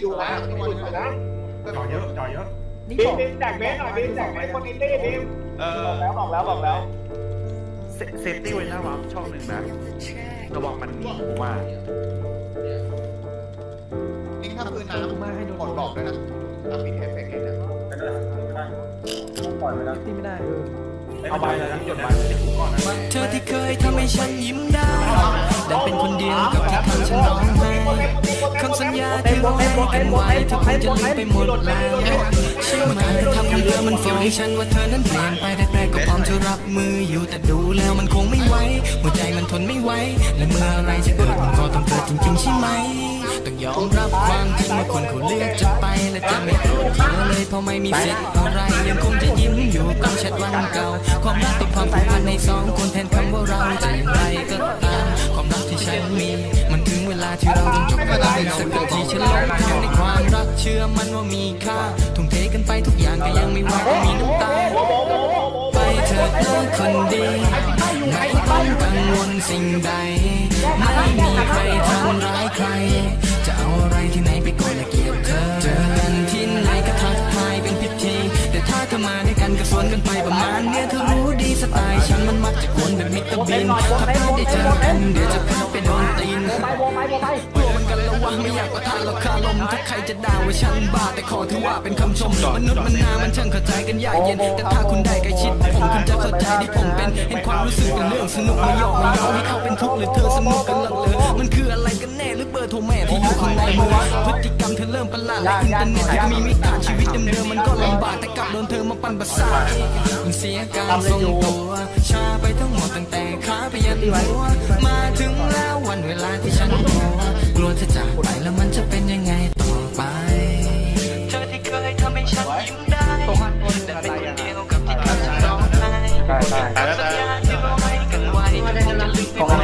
อยู่นะอยู่นะจ่อเยอะจ่อเยอะนี่บีบมอกบีมแจกเบสหน่อยบีมแจกเบสคนอินดี้บีมเออแล้วบอกแล้วบอกแล้วเซฟตี้ไว้หน้าวาร์ปช่องหนึ่งนะ ระวังมันหนีผมว่านี่ถ้าปืนน้ำมาให้โดนกดบอกด้วยนะถ้ามีเอฟเฟกต์เนี่ยปล่อยไปแล้วตีไม่ได้เออ เอาใบเลยนะจดใบติดหูก่อนนะเธอที่เคยทำให้ฉันยิ้มได้ดันเป็นคนเดียวกับที่ทำฉันร้องไห้คำสัญญาที่เราให้กันไว้เธอคงจะลืมไปหมดแล้วใช่ไหมทำให้เธอมันฝันให้ฉันว่าเธอนั้นเปลี่ยนไปแต่แรกก็พร้อมจะรับมืออยู่แต่ดูแล้วมันคงไม่ไหวหัวใจมันทนไม่ไหวและเมื่ออะไรจะเกิดมันก็ต้องเกิดจริงๆใช่ไหม ต้องยอมรับความจริงว่าคนเขาเลือกจะไปและจะไม่โกรธเธอเลยเพราะไม่มีสิทธิ์อะไรยังคงจะยิ้มอยู่กับแชทวันเก่า ความรักติดความผูกพันในสองคนแทนคำว่าเราจะอย่างไรก็ตามความรักที่ฉันมี มันถึงเวลาที่เราต้องจบกันล้วสักทีฉันลงทาในความรักเชื่อมันว่ามีค่าทุ่มเทกันไปทุกอย่างก็ยังไม่ว่างมีน้ำตาไปเถิดนคนดีไม่ต้องกังวลสิ่งใด ไม่มีใครทำร้ายใคร ที่ไหนไปก่อนละเกียดเธอเจอกันที่ไหนก็ทักทายเป็นพิธีแต่ถ้าเธอมาด้วยกันก็สวนกันไปประมาณเนี้ยเธอรู้ดีสไตล์ฉันมันมักจะกวนแบบมิสเตอร์บีนถ้าพลาดได้เจอกันเดี๋ยวจะพลาดไปโดนตีนไปโบไปโบไปกลัวมันกันระวังไม่อยากประทะหรอกคาลมถ้าใครจะด่าว่าฉันบ้าแต่ขอถือว่าเป็นคำชมมนุษย์มันนามันช่างเข้าใจกันยากเย็นแต่ถ้าคุณได้ใกล้ชิดผมคุณจะเข้าใจที่ผมเป็นเห็นความรู้สึกเป็นเรื่องสนุกไม่ยอมไม่ยอมให้เขาเป็นทุกข์หรือเธอสนุกกันหลังเลยมัน อเริ่มประหลาดและอินเทอร์เน็ตก็มีไม่ขาดชีวิตเดิมๆมันก็ลำบากแต่กลับโดนเธอมาปั่นประสาทมันเสียการทรงตัวชาไปทั้งหมดตั้งแต่ขาไปยันหัวมาถึงแล้ววันเวลาที่ฉันกลัวกลัวจะจากไปแล้วมันจะเป็นยังไงต่อไปเธอที่เคยทำให้ฉันยิ้มได้แต่เป็นคนเดียวกับที่ทำฉันร้องไห้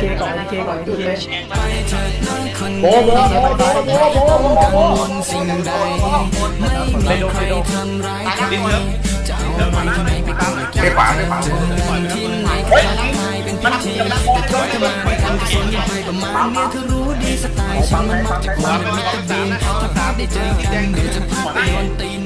เอเคก่องเอเคกล่องเอเคไปเถิดน้องคนดีไม่ต้องกังวลสิ่งใดไม่มีใครทำร้ายใครจะเอาอะไรที่ไหนไปก่อนเจอกันที่ไหนก็ทักทายเป็นพิธีแต่ถ้าเธอมาด้วยกันก็สนกันไปประมาณเนี้ยเธอรู้ดีสไตล์ฉันมันมักจะกวนเป็นมิสเตอร์บีนถ้าพลาดได้เจอกันเดี๋ยวจะพลาดไปโดนตีน